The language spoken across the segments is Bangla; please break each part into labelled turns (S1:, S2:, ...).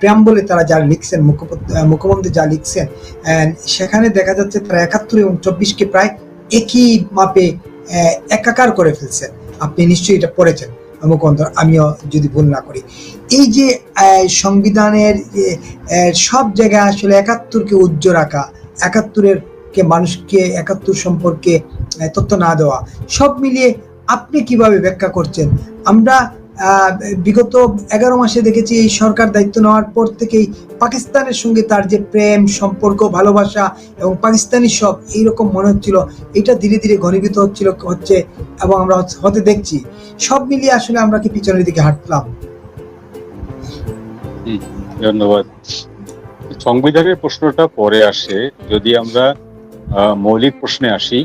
S1: প্রেম্বলে তারা যা লিখছেন মুখ্যমন্ত্রী যা লিখছেন সেখানে দেখা যাচ্ছে তারা একাত্তর এবং চব্বিশকে প্রায় একই মাপে একাকার করে ফেলছেন। আপনি নিশ্চয়ই এটা পড়েছেন মুখ্যমন্ত্রী আমিও যদি ভুল না করি। এই যে সংবিধানের সব জায়গায় আসলে একাত্তরকে উজ্জ্ব রাখা একাত্তরের কে মানুষকে, একাত্তর সম্পর্কে তথ্য না দেওয়া, সব মিলিয়ে আপনি কীভাবে ব্যাখ্যা করছেন? আমরা বিগত এগারো মাসে দেখেছি এই সরকার দায়িত্ব নেওয়ার পর থেকেই পাকিস্তানের সঙ্গে তার যে প্রেম, সম্পর্ক, ভালোবাসা এবং পাকিস্তানি সব এইরকম মনে হচ্ছিল, এটা ধীরে ধীরে ঘনীভূত হচ্ছিল, হচ্ছে এবং আমরা হতে দেখছি। সব মিলিয়ে আসলে আমরা কি পিছনের দিকে হাঁটলাম?
S2: ধন্যবাদ। সংবিধানের প্রশ্নটা পরে আসে। যদি আমরা মৌলিক প্রশ্নে আসি,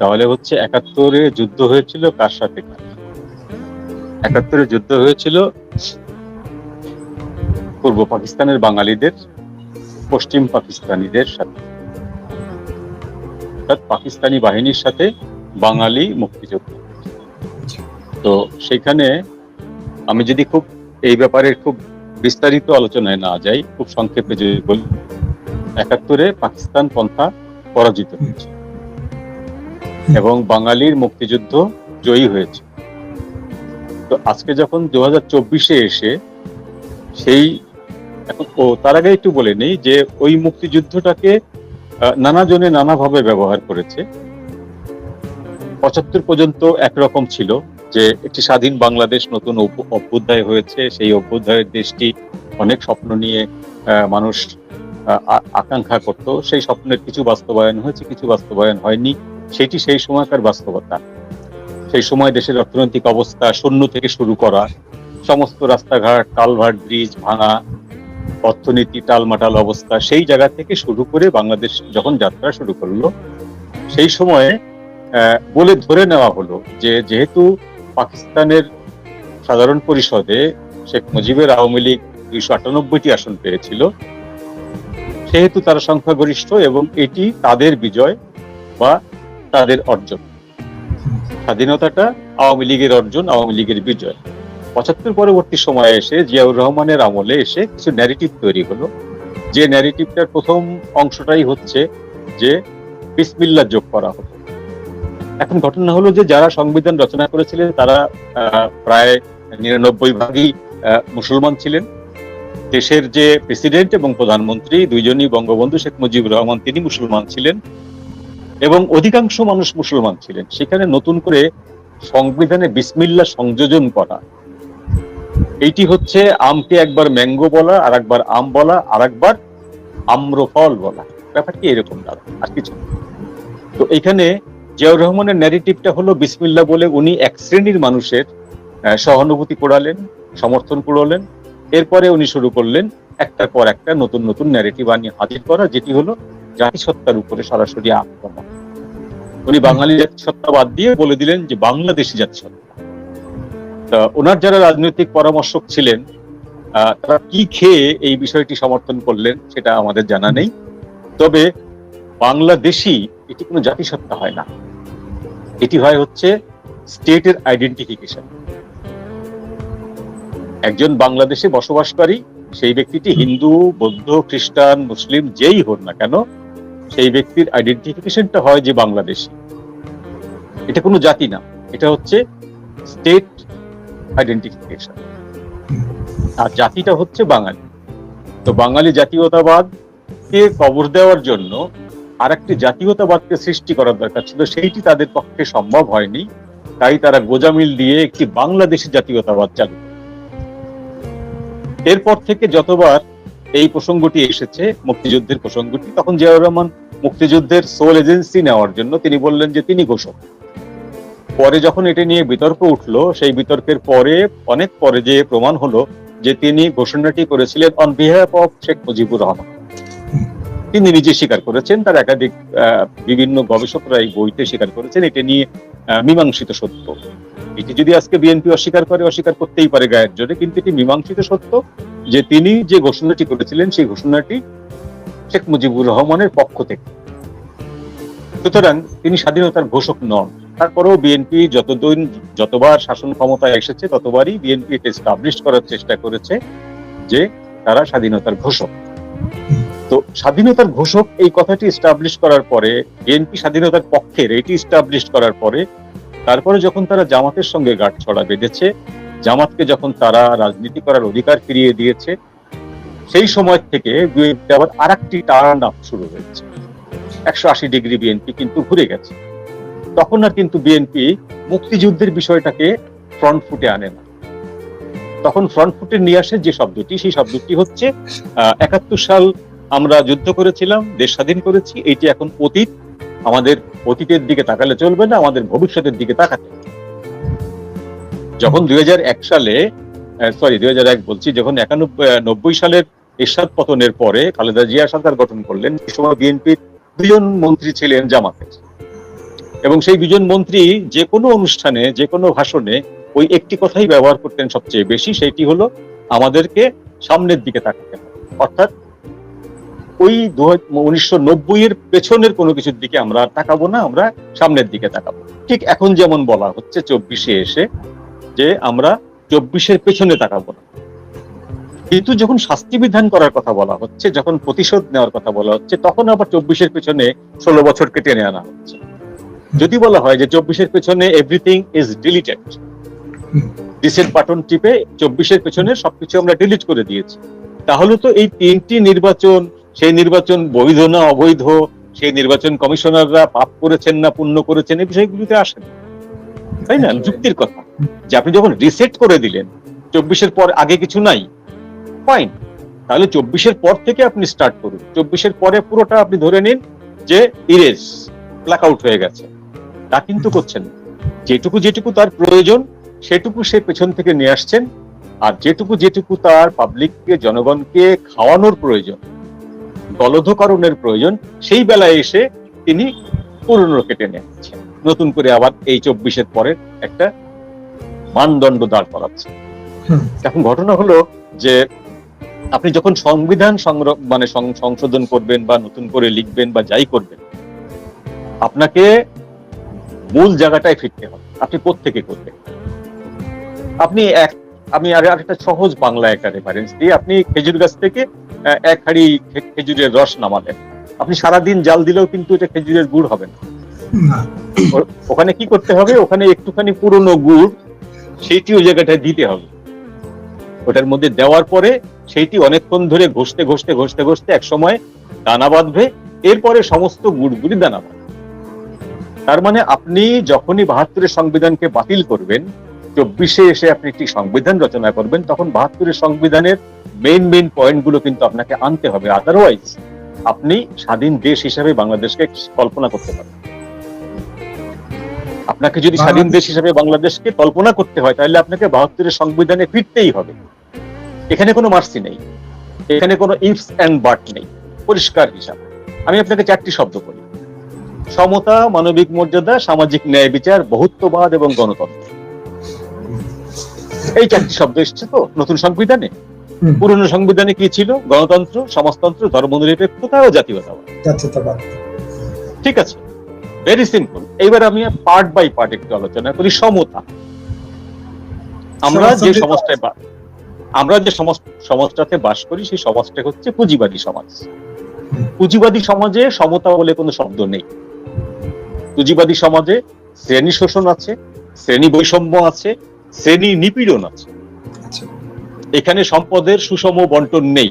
S2: তাহলে হচ্ছে একাত্তরে যুদ্ধ হয়েছিল কার সাথে কার? একাত্তরে যুদ্ধ হয়েছিল পূর্ব পাকিস্তানের বাঙালিদের, পশ্চিম পাকিস্তানিদের সাথে। অর্থাৎ পাকিস্তানি বাহিনীর সাথে বাঙালি মুক্তিযুদ্ধ। তো সেখানে আমি যদি খুব এই ব্যাপারে খুব বিস্তারিত আলোচনায় না যাই, খুব সংক্ষেপে যদি বলি, একাত্তরে পাকিস্তান পন্থা পরাজিত হয়েছে। এবং বাঙালির মুক্তিযুদ্ধ জয়ী হয়েছে। তো আজকে যখন দু হাজার এসে সেই ও, তার আগে একটু বলে নেই যে ওই মুক্তিযুদ্ধটাকে নানা জনে নানাভাবে ব্যবহার করেছে। পঁচাত্তর পর্যন্ত একরকম ছিল যে একটি স্বাধীন বাংলাদেশ নতুন অভ্যু- অভ্যুদয় হয়েছে। সেই অভ্যুদয়ের দেশটি অনেক স্বপ্ন নিয়ে মানুষ আকাঙ্ক্ষা করত। সেই স্বপ্নের কিছু বাস্তবায়ন হয়েছে, কিছু বাস্তবায়ন হয়নি। সেটি সেই সময়কার বাস্তবতা। সেই সময় দেশের অর্থনৈতিক অবস্থা শূন্য থেকে শুরু করা, সমস্ত রাস্তাঘাট কালভার্ট ব্রিজ ভাঙা, অর্থনীতি টালমাটাল অবস্থা সেই জায়গা থেকে শুরু করে বাংলাদেশ যখন যাত্রা শুরু করল, সেই সময়ে বলে ধরে নেওয়া হলো যে যেহেতু পাকিস্তানের সাধারণ পরিষদে শেখ মুজিবের আওয়ামী লীগ দুইশো আটানব্বইটি আসন পেয়েছিল, সেহেতু তারা সংখ্যাগরিষ্ঠ এবং এটি তাদের বিজয় বা তাদের অর্জন। স্বাধীনতাটা আওয়ামী লীগের অর্জন, আওয়ামী লীগের বিজয়। পঁচাত্তর পরবর্তী সময়ে এসে জিয়াউর রহমানের আমলে এসে কিছু ন্যারেটিভ তৈরি হলো। যে ন্যারেটিভটার প্রথম অংশটাই হচ্ছে যে বিসমিল্লা যোগ করা হলো। এখন ঘটনা হলো যে যারা সংবিধান রচনা করেছিলেন, তারা প্রায় নিরানব্বই ভাগই মুসলমান ছিলেন। দেশের যে প্রেসিডেন্ট এবং প্রধানমন্ত্রী, দুইজনই বঙ্গবন্ধু শেখ মুজিবুর রহমান, তিনি মুসলমান ছিলেন। এবং অধিকাংশ মানুষ মুসলমান ছিলেন। সেখানে নতুন করে সংবিধানে বিসমিল্লা সংযোজন করা। এইটি হচ্ছে আমকে একবার ম্যাঙ্গো বলা আর একবার আম বলা আর একবার আম্রফল বলা। ব্যাপারটি এরকম দাঁড়া আর কিছু তো এখানে জিয়াউর রহমানের ন্যারেটিভটা হলো বিসমিল্লা বলে উনি এক শ্রেণির মানুষের সহানুভূতি কুড়ালেন সমর্থন কুড়ালেন এরপরে উনি শুরু করলেন একটার পর একটা নতুন নতুন ন্যারেটিভ আনিয়ে হাজির করা, যেটি হলো জাতিসত্তার উপরে সরাসরি আক্রমণ উনি বাঙালি জাতিসত্তা বাদ দিয়ে বলে দিলেন যে বাংলাদেশি জাতিসত্তা। তা ওনার যারা রাজনৈতিক পরামর্শক ছিলেন তারা কি খেয়ে এই বিষয়টি সমর্থন করলেন সেটা আমাদের জানা নেই। তবে বাংলাদেশি, এটি কোনো জাতিসত্তা হয় না। এটি হয় হচ্ছে স্টেটের আইডেন্টিফিকেশন একজন বাংলাদেশে বসবাসকারী সেই ব্যক্তিটি হিন্দু, বৌদ্ধ, খ্রিস্টান, মুসলিম, যেই হোক না কেন, সেই ব্যক্তির আইডেন্টিফিকেশনটা হয় যে বাংলাদেশি। এটা কোনো জাতি না, এটা হচ্ছে স্টেট আইডেন্টিফিকেশন আর জাতিটা হচ্ছে বাঙালি। তো বাঙালি জাতীয়তাবাদ কে কবর দেওয়ার জন্য আর একটি জাতীয়তাবাদকে সৃষ্টি করার দরকার ছিল, সেইটি তাদের পক্ষে সম্ভব হয়নি। তাই তারা গোজামিল দিয়ে একটি বাংলাদেশি জাতীয়তাবাদ চালু। এরপর থেকে যতবার এই প্রসঙ্গটি এসেছে, মুক্তিযুদ্ধের প্রসঙ্গটি, তখন জিয়াউর রহমান মুক্তিযুদ্ধের সোল এজেন্সি নেওয়ার জন্য তিনি বললেন যে তিনি ঘোষক। পরে যখন এটি নিয়ে বিতর্ক উঠল, সেই বিতর্কের পরে, অনেক পরে যে প্রমাণ হলো যে তিনি ঘোষণাটি করেছিলেন on behalf of Sheikh Mujibur Rahman. তিনি নিজে স্বীকার করেছেন, তার একাধিক বিভিন্ন গবেষকরা এই বইতে স্বীকার করেছেন, এটা নিয়ে মীমাংসিত সত্য। এটি যদি আজকে বিএনপি অস্বীকার করে, অস্বীকার করতেই পারে গায়ের জোরে, কিন্তু এটি মীমাংসিত সত্য যে তিনি যে ঘোষণাটি করেছিলেন, সেই ঘোষণাটি শেখ মুজিবুর রহমানের পক্ষ থেকে। সুতরাং তিনি স্বাধীনতার ঘোষক নন। তারপরেও বিএনপি যতদিন, যতবার শাসন ক্ষমতায় এসেছে, ততবারই বিএনপি এটা এস্টাবলিশ করার চেষ্টা করেছে যে তারা স্বাধীনতার ঘোষক। তো স্বাধীনতার ঘোষক এই কথাটি এস্টাবলিশ করার পরে বিএনপি স্বাধীনতার পক্ষের এটি এস্টাবলিশ করার পরে, তারপরে যখন তারা জামাতের সঙ্গে গাঁটছড়া বেঁধেছে, জামাতকে যখন তারা রাজনীতি করার অধিকার ফিরিয়ে দিয়েছে, সেই সময় থেকে বিএনপি আবার আর একটি টার্ন আপ শুরু হয়েছে। একশো আশি ডিগ্রি বিএনপি কিন্তু ঘুরে গেছে। তখন আর কিন্তু বিএনপি মুক্তিযুদ্ধের বিষয়টাকে ফ্রন্ট ফুটে আনে না। তখন ফ্রন্ট ফুটে নিয়ে আসে যে শব্দটি, সেই শব্দটি হচ্ছে একাত্তর সাল আমরা যুদ্ধ করেছিলাম, দেশ স্বাধীন করেছি এইটি এখন অতীত। আমাদের অতীতের দিকে তাকালে চলবে না, আমাদের ভবিষ্যতের দিকে তাকাতে যখন দুই হাজার এক সালে সরি দুই বলছি, যখন একানব্বই সালের এরশাদ পতনের পরে খালেদা জিয়া সরকার গঠন করলেন, এই সময় বিএনপির দুজন মন্ত্রী ছিলেন জামাতের এবং সেই দুজন মন্ত্রী যে কোনো অনুষ্ঠানে, যে কোনো ভাষণে ওই একটি কথাই ব্যবহার করতেন সবচেয়ে বেশি, সেটি হলো, আমাদেরকে সামনের দিকে তাকাতে হবে। অর্থাৎ ওই উনিশশো নব্বই এর পেছনের কোনো কিছুর দিকে আমরা তাকাবো না, আমরা সামনের দিকে তাকাবো ঠিক এখন যেমন বলা হচ্ছে চব্বিশে এসে যে আমরা চব্বিশের পেছনে তাকাবো না কিন্তু যখন শাস্তি বিধান করার কথা বলা হচ্ছে, যখন প্রতিশোধ নেওয়ার কথা বলা হচ্ছে, তখন আবার চব্বিশের পেছনে ষোলো বছরকে টেনে আনা হচ্ছে যদি বলা হয় যে চব্বিশের পেছনে everything is deleted. Reset button টিপে চব্বিশের পেছনে সবকিছু আমরা ডিলিট করে দিয়েছি, তাহলে তো এই তিনটি নির্বাচন সেই নির্বাচন বৈধ না অবৈধ, সেই নির্বাচন কমিশনাররা পাপ করেছেন না পুণ্য করেছেন, এই বিষয়গুলিতে আসেন। তাই না? যুক্তির কথা। যে আপনি যখন রিসেট করে দিলেন, চব্বিশের পর আগে কিছু নাই ফাইন তাহলে চব্বিশের পর থেকে আপনি স্টার্ট করুন। চব্বিশের পরে পুরোটা আপনি ধরে নিন যে ইরেজ ব্ল্যাক আউট হয়ে গেছে। তা কিন্তু করছেন। যেটুকু যেটুকু তার প্রয়োজন, সেটুকু সে পেছন থেকে নিয়ে আসছেন। আর যেটুকু যেটুকু তার পাবলিককে জনগণকে খাওয়ানোর প্রয়োজন গলধকরণের প্রয়োজন সেই বেলায় এসে তিনি পুরনো কেটে নিয়ে আসছেন নতুন করে আবার এই চব্বিশের পরের একটা মানদণ্ড দাঁড় করাচ্ছে। এখন ঘটনা হলো যে আপনি যখন সংবিধান মানে সংশোধন করবেন বা নতুন করে লিখবেন বা যাই করবেন আপনাকে মূল জায়গাটায় ফিরতে হবে। আপনি কোত্থেকে করবেন? আপনি এক আমি আর একটা সহজ বাংলা একটা রেফারেন্স দিই। আপনি খেজুর গাছ থেকে এক হাড়ি খেজুরের রস নামালেন। আপনি সারাদিন জাল দিলেও কিন্তু এটা খেজুরের গুড় হবে না। ওখানে কি করতে হবে? ওখানে একটুখানি পুরনো গুড় সেইটি ওই জায়গাটায় দিতে হবে। ওটার মধ্যে দেওয়ার পরে সেইটি অনেকক্ষণ ধরে ঘষতে ঘষতে ঘষতে ঘষতে এক সময় দানা বাঁধবে এরপরে সমস্ত গুড়গুলি দানা বাঁধবে। তার মানে আপনি যখনই বাহাত্তরের সংবিধানকে বাতিল করবেন চব্বিশে এসে আপনি একটি সংবিধান রচনা করবেন তখন বাহাত্তরের সংবিধানের মেইন মেইন পয়েন্টগুলো কিন্তু আপনাকে আনতে হবে। আদারওয়াইজ আপনি স্বাধীন দেশ হিসেবে বাংলাদেশকে কল্পনা করতে পারবেন আপনাকে যদি স্বাধীন দেশ হিসেবে বাংলাদেশকে কল্পনা করতে হয় তাহলে আপনাকে বাহাত্তরের সংবিধানে ফিরতেই হবে। এখানে কোনো মার্সি নেই। এখানে কোনো ইফস অ্যান্ড বাট নেই। পরিষ্কার হিসাব। আমি আপনাকে চারটি শব্দ বলি সমতা মানবিক মর্যাদা সামাজিক ন্যায় বিচার বহুত্ববাদ এবং গণতন্ত্র। এই চারটি শব্দ এসছে তো নতুন সংবিধানে। পুরনো সংবিধানে কি ছিল? গণতন্ত্র সমাজতন্ত্র ধর্মনিরপেক্ষতা ও জাতীয়তাবাদ। ঠিক আছে। ভেরি সিম্পল এইবার আমি পার্ট বাই পার্ট একটু আলোচনা করি সমতা। আমরা যে সমাজটায় আমরা যে সমাজ সমাজটাতে বাস করি সেই সমাজটা হচ্ছে পুঁজিবাদী সমাজ। পুঁজিবাদী সমাজে সমতা বলে কোনো শব্দ নেই। পুঁজিবাদী সমাজে শ্রেণি শোষণ আছে শ্রেণি বৈষম্য আছে শ্রেণি নিপীড়ন আছে।
S1: আচ্ছা।
S2: এখানে সম্পদের সুষম বন্টন নেই।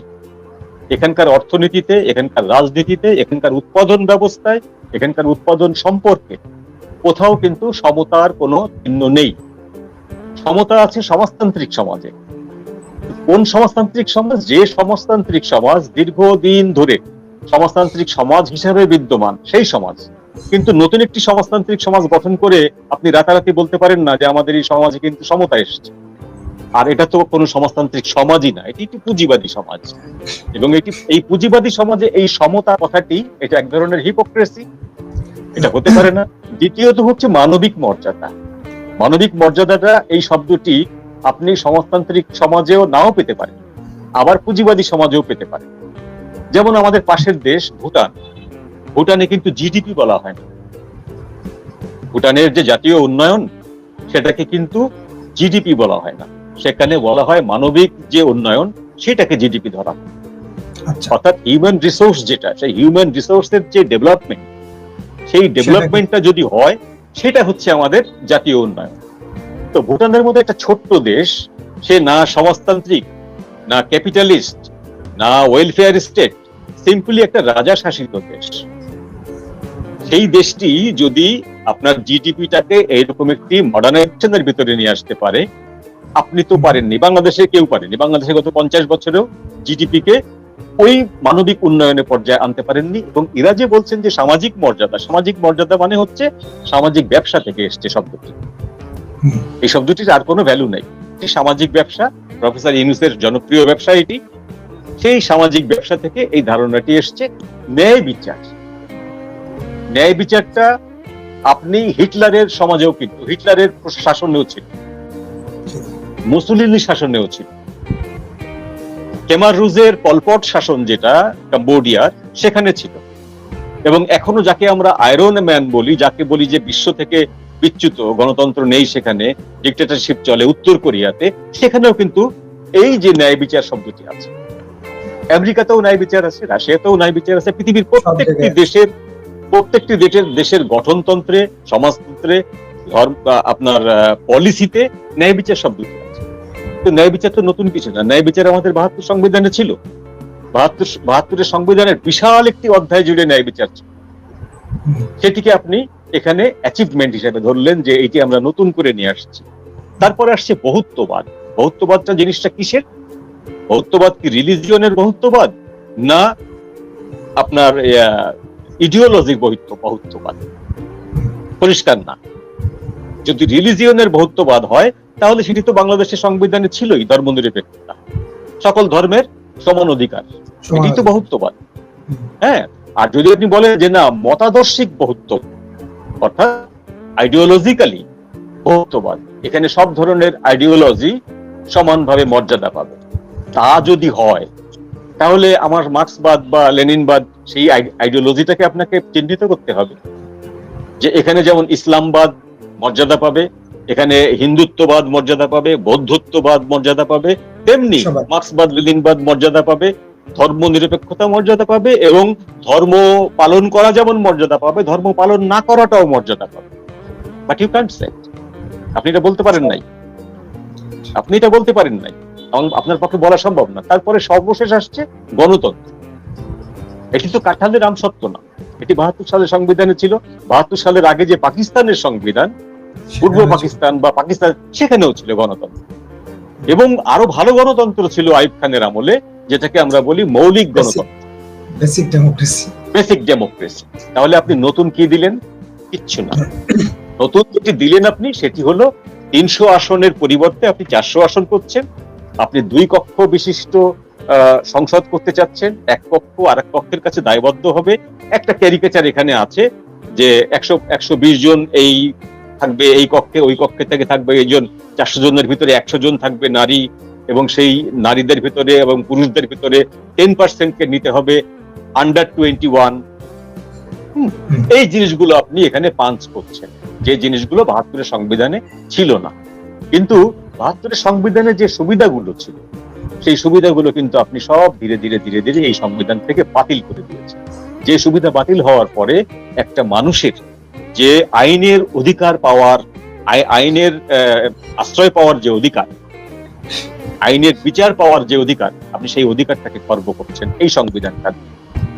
S2: এখানকার অর্থনীতিতে এখানকার রাজনীতিতে এখানকার উৎপাদন ব্যবস্থায় এখানকার উৎপাদন সম্পর্কে কোথাও কিন্তু সমতার কোনো চিহ্ন নেই। সমতা আছে সমাজতান্ত্রিক সমাজে। কোন সমাজতান্ত্রিক সমাজ? যে সমাজতান্ত্রিক সমাজ দীর্ঘদিন ধরে সমাজতান্ত্রিক সমাজ হিসেবে বিদ্যমান সেই সমাজ। কিন্তু নতুন একটি সমাজতান্ত্রিক সমাজ গঠন করে আপনি রাতারাতি বলতে পারেন না যে আমাদের এই সমাজে কিন্তু সমতা এসছে। আর এটা তো কোনো সমাজতান্ত্রিক সমাজই না, এটি একটি পুঁজিবাদী সমাজ। এবং এটি, এই পুঁজিবাদী সমাজে এই সমতা কথাটি, এটা এক ধরনের হিপোক্রেসি এটা হতে পারে না। দ্বিতীয়ত হচ্ছে মানবিক মর্যাদা। মানবিক মর্যাদাটা, এই শব্দটি আপনি সমাজতান্ত্রিক সমাজেও নাও পেতে পারেন, আবার পুঁজিবাদী সমাজেও পেতে পারেন। যেমন আমাদের পাশের দেশ ভুটান। ভুটানে কিন্তু জিডিপি বলা হয়। না ভুটানের যে জাতীয় উন্নয়ন সেটাকে কিন্তু জিডিপি বলা হয় না। সেখানে বলা হয় মানবিক যে উন্নয়ন সেটাকে জিডিপি ধরা হয়।
S1: আচ্ছা।
S2: অর্থাৎ হিউম্যান রিসোর্স যেটা সেই হিউম্যান রিসোর্সের যে ডেভেলপমেন্ট সেই ডেভেলপমেন্টটা যদি হয় সেটা হচ্ছে আমাদের জাতীয় উন্নয়ন। তো ভুটানের মধ্যে একটা ছোট্ট দেশ সে না সমাজতান্ত্রিক না ক্যাপিটালিস্ট না ওয়েলফেয়ার স্টেট সিম্পলি একটা রাজা শাসিত দেশ। সেই দেশটি যদি আপনার জিডিপিটাকে এইরকম একটি মডার্নাইজেশনের ভিতরে নিয়ে আসতে পারে আপনি তো পারেননি। বাংলাদেশে কেউ পারেনি বাংলাদেশে গত পঞ্চাশ বছরেও জিডিপি কে ওই মানবিক উন্নয়নের পর্যায়ে আনতে পারেননি এবং এরা যে বলছেন যে সামাজিক মর্যাদা সামাজিক মর্যাদা মানে হচ্ছে সামাজিক ব্যবসা থেকে এসছে শব্দটি। এই শব্দটির আর কোনো ভ্যালু নাই। সামাজিক ব্যবসা প্রফেসর ইউনুসের জনপ্রিয় ব্যবসা এটি। সেই সামাজিক ব্যবসা থেকে এই ধারণাটি এসছে। ন্যায় বিচার। ন্যায় বিচারটা আপনি হিটলারের সমাজেও কিন্তু হিটলারের শাসনেও ছিল। মুসলিনী শাসনেও ছিল। কেমার রুজের পলপট শাসন যেটা কম্বোডিয়ার সেখানে ছিল। এবং এখনও যাকে আমরা আয়রন ম্যান বলি যাকে বলি যে বিশ্ব থেকে বিচ্যুত গণতন্ত্র নেই সেখানে ডিক্টেটরশিপ চলে উত্তর কোরিয়াতে সেখানেও কিন্তু এই যে ন্যায় বিচার শব্দটি আছে। আমেরিকাতেও ন্যায় বিচার আছে রাশিয়াতেও ন্যায় বিচার আছে পৃথিবীর প্রত্যেকটি দেশের প্রত্যেকটি দেশের দেশের গঠনতন্ত্রে, সমাজতন্ত্রে, ধর্ম আপনার পলিসিতে ন্যায় বিচার শব্দটি আছে। তো ন্যায় বিচার তো নতুন কিছু না। ন্যায় বিচার আমাদের বাহাত্তর সংবিধানে ছিল। বাহাত্তর, বাহাত্তরের সংবিধানের বিশাল একটি অধ্যায় জুড়ে ন্যায় বিচার ছিল। সেটিকে আপনি এখানে অ্যাচিভমেন্ট হিসেবে ধরলেন যে এটি আমরা নতুন করে নিয়ে আসছি। তারপরে আসছে বহুত্ববাদ। বহুত্ববাদটা জিনিসটা কিসের? বহুত্ববাদ কি রিলিজিয়নের বহুত্ববাদ? না আপনার ইডিওলজিক বহুত্ব বহুত্ববাদ। পরিষ্কার না। যদি রিলিজিয়নের বহুত্ববাদ হয় তাহলে সেটি তো বাংলাদেশের সংবিধানে ছিলই ধর্মনিরপেক্ষতা। সকল ধর্মের সমান অধিকার। এটি তো বহুত্ববাদ। হ্যাঁ আর যদি আপনি বলেন যে না মতাদর্শিক বহুত্ব অর্থাৎ আইডিওলজিক্যালি বহুত্ববাদ এখানে সব ধরনের আইডিওলজি সমানভাবে মর্যাদা পাবে। তা যদি হয় তাহলে আমার মার্ক্সবাদ বা লেনিনবাদ সেই আইডিওলজিটাকে আপনাকে চিহ্নিত করতে হবে। যে এখানে যেমন ইসলামবাদ মর্যাদা পাবে এখানে হিন্দুত্ববাদ মর্যাদা পাবে বৌদ্ধত্ববাদ মর্যাদা পাবে তেমনি। মার্ক্সবাদ লেনিনবাদ মর্যাদা পাবে ধর্ম নিরপেক্ষতা মর্যাদা পাবে এবং ধর্ম পালন করা যেমন মর্যাদা পাবে ধর্ম পালন না করাটাও মর্যাদা পাবে। বাট ইউ ক্যান্ট সে আপনি এটা বলতে পারেন নাই। আপনি এটা বলতে পারেন নাই। আপনার পক্ষে বলা সম্ভব না। তারপরে সর্বশেষ আসছে গণতন্ত্র। এটি তো কাঠালের রাম সত্য না। এটি বাহাত্তর সালের সংবিধানে ছিল। বাহাত্তর সালের আগে যে পাকিস্তানের সংবিধান পূর্ব পাকিস্তান বা পাকিস্তান সেখানেও ছিল গণতন্ত্র। এবং আরও ভালো গণতন্ত্র ছিল আইব খানের আমলে যেটাকে আমরা বলি মৌলিক গণতন্ত্র।
S1: বেসিক ডেমোক্রেসি
S2: বেসিক ডেমোক্রেসি তাহলে আপনি নতুন কি দিলেন? কিচ্ছু না। নতুন যেটি দিলেন আপনি সেটি হলো তিনশো আসনের পরিবর্তে আপনি চারশো আসন করছেন। আপনি দুই কক্ষ বিশিষ্ট সংসদ করতে চাচ্ছেন, এক পক্ষ আর এক পক্ষের কাছে দায়বদ্ধ হবে। একটা ক্যারিকেচার এখানে আছে যে একশো একশো বিশ জন এই থাকবে, এই কক্ষে, ওই কক্ষে থেকে থাকবে এইজন চারশো জনের ভিতরে একশো জন থাকবে নারী এবং সেই নারীদের ভিতরে এবং পুরুষদের ভিতরে টেন পার্সেন্টকে নিতে হবে, আন্ডার টোয়েন্টি ওয়ান। এই জিনিসগুলো আপনি এখানে পাঞ্চ করছেন। যে জিনিসগুলো বাহাত্তরের সংবিধানে ছিল না। কিন্তু বাহাত্তরের সংবিধানে যে সুবিধাগুলো ছিল, সেই সুবিধাগুলো কিন্তু আপনি সব ধীরে ধীরে ধীরে ধীরে এই সংবিধান থেকে বাতিল করে দিয়েছেন। যে সুবিধা বাতিল হওয়ার পরে একটা মানুষের যে আইনের অধিকার পাওয়ার আইনের আশ্রয় পাওয়ার যে অধিকার, আইনের বিচার পাওয়ার যে অধিকার, আপনি সেই অধিকারটাকে খর্ব করছেন, এই সংবিধানটা,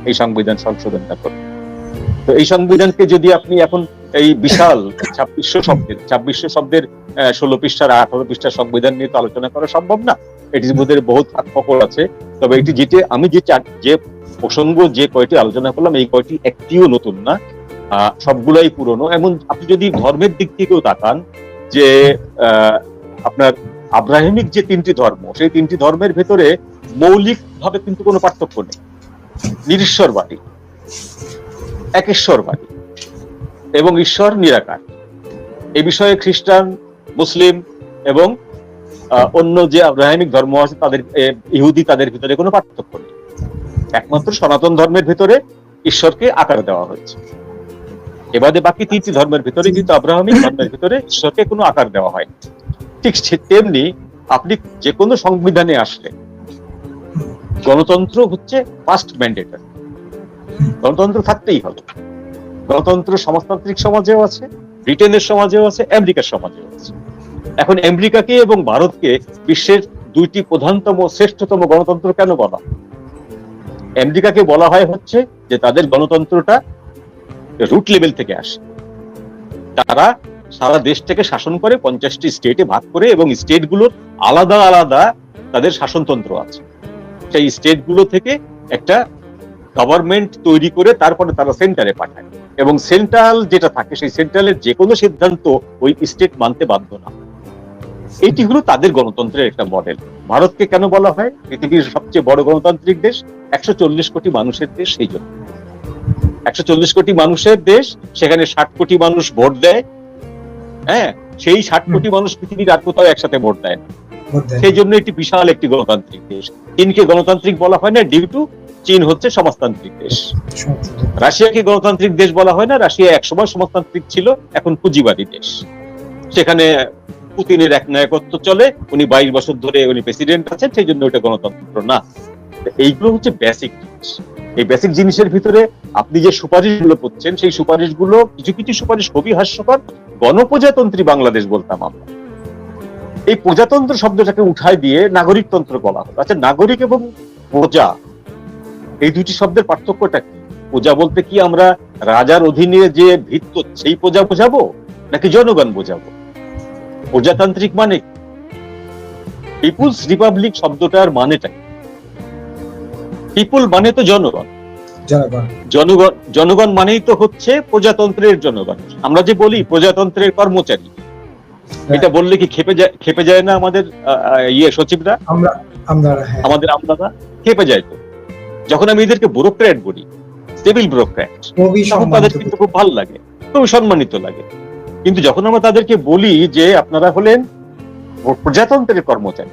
S2: এই সংবিধান সংশোধনটা করে তো এই সংবিধানকে যদি আপনি এখন এই বিশাল ছাব্বিশশো শব্দের ছাব্বিশশো শব্দের ষোলো পৃষ্ঠার আঠারো পৃষ্ঠার সংবিধান নিয়ে তো আলোচনা করা সম্ভব না। এটির মধ্যে বহুত ফাঁকফোকর আছে। তবে এটি যেটি, আমি যে যে প্রসঙ্গ, যে কয়টি আলোচনা করলাম, এই কয়টি একটিও নতুন না। সবগুলাই পুরনো। এমন, আপনি যদি ধর্মের দিক থেকেও তাকান, যে আপনার আব্রাহিমিক যে তিনটি ধর্ম, সেই তিনটি ধর্মের ভেতরে মৌলিক ভাবে কিন্তু কোনো পার্থক্য নেই। নিরীশ্বরবাদী, একেশ্বরবাদী এবং ঈশ্বর নিরাকার। এ বিষয়ে খ্রিস্টান মুসলিম এবং অন্য যে আব্রাহামিক ধর্ম আছে তাদের ইহুদি তাদের ভিতরে কোনো পার্থক্য নেই। একমাত্র সনাতন ধর্মের ভিতরে ঈশ্বরকে আকার দেওয়া হয়েছে। এবারে বাকি তিনটি ধর্মের ভিতরে কিন্তু আব্রাহামিক ধর্মের ভিতরে ঈশ্বরকে কোনো আকার দেওয়া হয় ঠিক তেমনি আপনি যে কোনো সংবিধানে আসলে গণতন্ত্র হচ্ছে ফার্স্ট ম্যান্ডেটারি গণতন্ত্র থাকতেই হবে। গণতন্ত্র সমাজতান্ত্রিক সমাজেও আছে ব্রিটেনের সমাজেও আছে, আমেরিকার সমাজেও আছে। এখন আমেরিকাকে এবং ভারতকে বিশ্বের দুইটি প্রধানতম, শ্রেষ্ঠতম গণতন্ত্র কেন বলা? আমেরিকাকে বলা হয় হচ্ছে যে তাদের গণতন্ত্রটা রুট লেভেল থেকে আসে। তারা সারা দেশটাকে শাসন করে, পঞ্চাশটি স্টেটে ভাগ করে এবং স্টেটগুলোর আলাদা আলাদা তাদের শাসনতন্ত্র আছে। সেই স্টেটগুলো থেকে একটা গভর্নমেন্ট তৈরি করে তারপরে তারা সেন্টারে পাঠায়। এবং সেন্ট্রাল যেটা থাকে সেই সেন্ট্রালের যে কোনো সিদ্ধান্ত ওই স্টেট মানতে বাধ্য না। এটি হলো তাদের গণতন্ত্রের একটা মডেল ভারতকে কেন বলা হয়? পৃথিবীর সবচেয়ে বড় গণতান্ত্রিক দেশ একশো চল্লিশ কোটি মানুষের দেশ সেই জন্য। একশো চল্লিশ কোটি মানুষের দেশ সেখানে ষাট কোটি মানুষ ভোট দেয়। হ্যাঁ সেই ষাট কোটি মানুষ পৃথিবীর আর কোথাও একসাথে ভোট দেয় না। সেই জন্য একটি বিশাল একটি গণতান্ত্রিক দেশ। চীনকে গণতান্ত্রিক বলা হয় না ডিউ টু চীন হচ্ছে সমাজতান্ত্রিক দেশ। রাশিয়াকে গণতান্ত্রিক দেশ বলা হয় না, রাশিয়া একসময় সমাজতান্ত্রিক ছিল, এখন পুঁজিবাদী দেশ। সেখানে পুতিনের এক নায়কত্ব চলে, উনি বাইশ বছর ধরে উনি প্রেসিডেন্ট আছেন, সেই জন্য ওটা গণতন্ত্র না। এইগুলো হচ্ছে বেসিক জিনিস। এই বেসিক জিনিসের ভিতরে আপনি যে সুপারিশগুলো করছেন, সেই সুপারিশগুলো কিছু কিছু সুপারিশ খুবই হাস্যকর। গণপ্রজাতন্ত্রী বাংলাদেশ বলতাম আমরা। এই প্রজাতন্ত্র শব্দটাকে উঠায় দিয়ে নাগরিকতন্ত্র বলা হলো। আচ্ছা নাগরিক এবং প্রজা এই দুটি শব্দের পার্থক্যটা কি? প্রজা বলতে কি আমরা রাজার অধীনে যে ভিত্ত সেই প্রজা বোঝাবো নাকি জনগণ বোঝাবো? প্রজাতান্ত্রিক মানে পিপুলস রিপাবলিক শব্দটার মানেটা পিপুল মানে তো জনগণ।
S1: জনগণ।
S2: জনগণ মানেই তো হচ্ছে প্রজাতন্ত্রের জনগণ। আমরা যে বলি প্রজাতন্ত্রের কর্মচারী এটা বললে কি খেপে যায় খেপে যায় না আমাদের ইয়ে সচিবরা?
S1: আমরা হ্যাঁ।
S2: আমাদের আমলারা খেপে যায় তো। যখন আমি এদেরকে ব্যুরোক্র্যাট বলি সিভিল ব্যুরোক্র্যাট তখন তাদের কিন্তু খুব ভালো লাগে খুব সম্মানিত লাগে। কিন্তু যখন আমরা তাদেরকে বলি যে আপনারা হলেন প্রজাতন্ত্রের কর্মচারী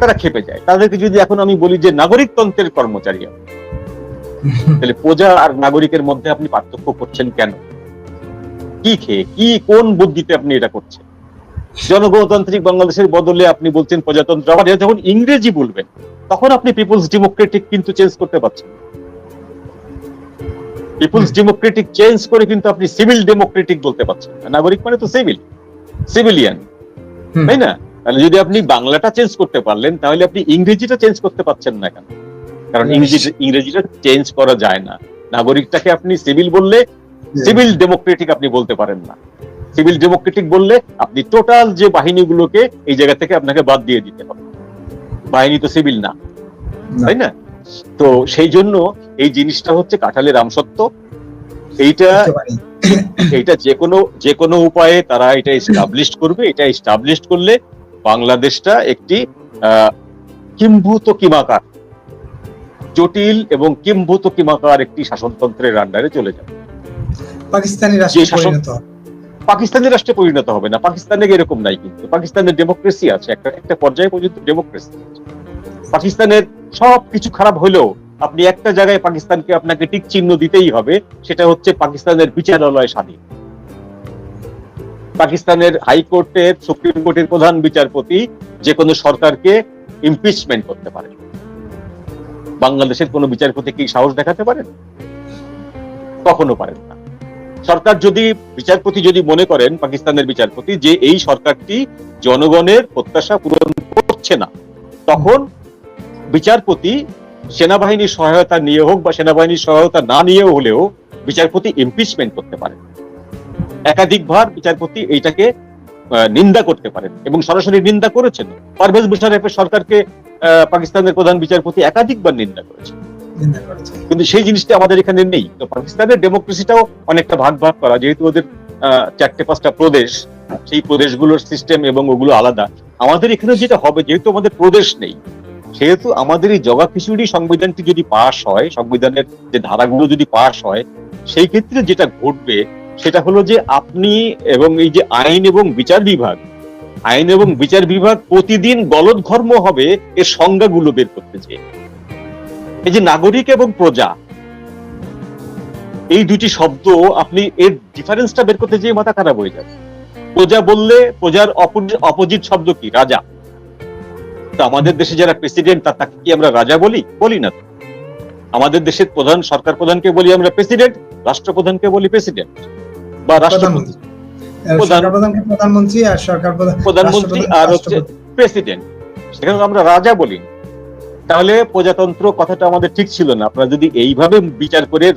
S2: তারা খেপে যায়। তাদেরকে যদি এখন আমি বলি যে নাগরিকতন্ত্রের কর্মচারী তাহলে প্রজা আর নাগরিকের মধ্যে আপনি পার্থক্য করছেন কেন? কি খেয়ে কি কোন বুদ্ধিতে আপনি এটা করছেন? জনগণতান্ত্রিক বাংলাদেশের বদলে আপনি বলছেন প্রজাতন্ত্র। আবার যখন ইংরেজি বলবেন তখন আপনি পিপুলস ডেমোক্রেটিক কিন্তু চেঞ্জ করতে পারছেন। পিপুলস ডেমোক্রেটিক চেঞ্জ করে কিন্তু আপনি সিভিল ডেমোক্রেটিক বলতে পারছেন। নাগরিক মানে তো সিভিল সিভিলিয়ান তাই না? তাহলে যদি আপনি বাংলাটা চেঞ্জ করতে পারলেন তাহলে আপনি ইংরেজিটা চেঞ্জ করতে পারছেন না কেন? কারণ ইংরেজি ইংরেজিটা চেঞ্জ করা যায় না। নাগরিকটাকে আপনি সিভিল বললে সিভিল ডেমোক্রেটিক আপনি বলতে পারেন না। সিভিল ডেমোক্রেটিক বললে আপনি টোটাল যে বাহিনীগুলোকে এই জায়গা থেকে আপনাকে বাদ দিয়ে দিতে হবে। বাহিনী তো সিভিল না। তাই না? তো সেই জন্য এই জিনিসটা হচ্ছে কাঁঠালের আমসত্ব এইটা। এটা যে কোনো যে কোনো উপায়ে তারা এটা এস্টাবলিশ করবে। এটা এস্টাবলিশ করলে বাংলাদেশটা একটি আহ, কিম্ভূত কিমাকার জটিল এবং কিম্ভূত কিমাকার একটি শাসনতন্ত্রের আন্ডারে চলে যাবে।
S1: পাকিস্তানি রাষ্ট্রে
S2: পাকিস্তানের রাষ্ট্রে পরিণত হবে না। পাকিস্তানে এরকম নাই কিন্তু। পাকিস্তানের ডেমোক্রেসি আছে, একটা একটা পর্যায়ে পর্যন্ত ডেমোক্রেসি পাকিস্তানের সব কিছু খারাপ হলেও আপনি একটা জায়গায় পাকিস্তানকে আপনাকে টিক চিহ্ন দিতেই হবে, সেটা হহচ্ছে পাকিস্তানের বিচারালয় স্বাধীন। পাকিস্তানের হাইকোর্টের সুপ্রিম কোর্টের প্রধান বিচারপতি যে কোনো সরকারকে ইমপিচমেন্ট করতে পারে বাংলাদেশের কোনো বিচারপতি কি সাহস দেখাতে পারেন? কখনো পারেন না। সরকার যদি, বিচারপতি যদি মনে করেন, পাকিস্তানের বিচারপতি, যে এই সরকারটি জনগণের প্রত্যাশা পূরণ করছে না, তখন বিচারপতি সেনাবাহিনীর সহায়তা নিয়ে হোক বা সেনাবাহিনীর সহায়তা না নিয়েও হলেও বিচারপতি ইমপিচমেন্ট করতে পারেন একাধিকবার বিচারপতি এইটাকে নিন্দা করতে পারেন এবং সরাসরি নিন্দা করেছেন পারভেজ মুশারফের সরকারকে পাকিস্তানের প্রধান বিচারপতি একাধিকবার নিন্দা করেছেন। কিন্তু সেই জিনিসটা আমাদের এখানে নেই। তো পাকিস্তানের ডেমোক্রেসিটাও অনেকটা ভাগ ভাগ করা, যেহেতু ওদের চারটে পাঁচটা প্রদেশ, সেই প্রদেশগুলোর সিস্টেম এবং ওগুলো আলাদা। আমাদের এখানে যেটা হবে, যেহেতু আমাদের প্রদেশ নেই, সেহেতু আমাদের এই জগা খিচুড়ি সংবিধানটি যদি পাশ হয়, সংবিধানের যে ধারাগুলো যদি পাশ হয়, সেই ক্ষেত্রে যেটা ঘটবে, সেটা হলো যে আপনি এবং এই যে আইন এবং বিচার বিভাগ, আইন এবং বিচার বিভাগ প্রতিদিন গলদঘর্ম হবে, এর সংজ্ঞাগুলো বের করতে চেয়ে। এই যে নাগরিক এবং প্রজা এই দুটি শব্দ আপনি এর ডিফারেন্সটা বের করতে যেয়ে মাথা খারাপ হয়ে যাবে। প্রজা বললে প্রজার অপোজিট শব্দ কি? রাজা। তো আমাদের দেশে যারা প্রেসিডেন্ট তাকে কি আমরা রাজা বলি? বলি না আমাদের দেশের প্রধান সরকার প্রধানকে বলি আমরা প্রেসিডেন্ট রাষ্ট্রপ্রধানকে বলি প্রেসিডেন্ট বা রাষ্ট্রপতি।
S1: প্রধানমন্ত্রী। আর সরকার
S2: প্রধানমন্ত্রী আর হচ্ছে প্রেসিডেন্ট সেখানে আমরা রাজা বলি। তাহলে প্রজাতন্ত্র কথাটা আমাদের ঠিক ছিল না। আপনারা যদি এইভাবে বিচার করে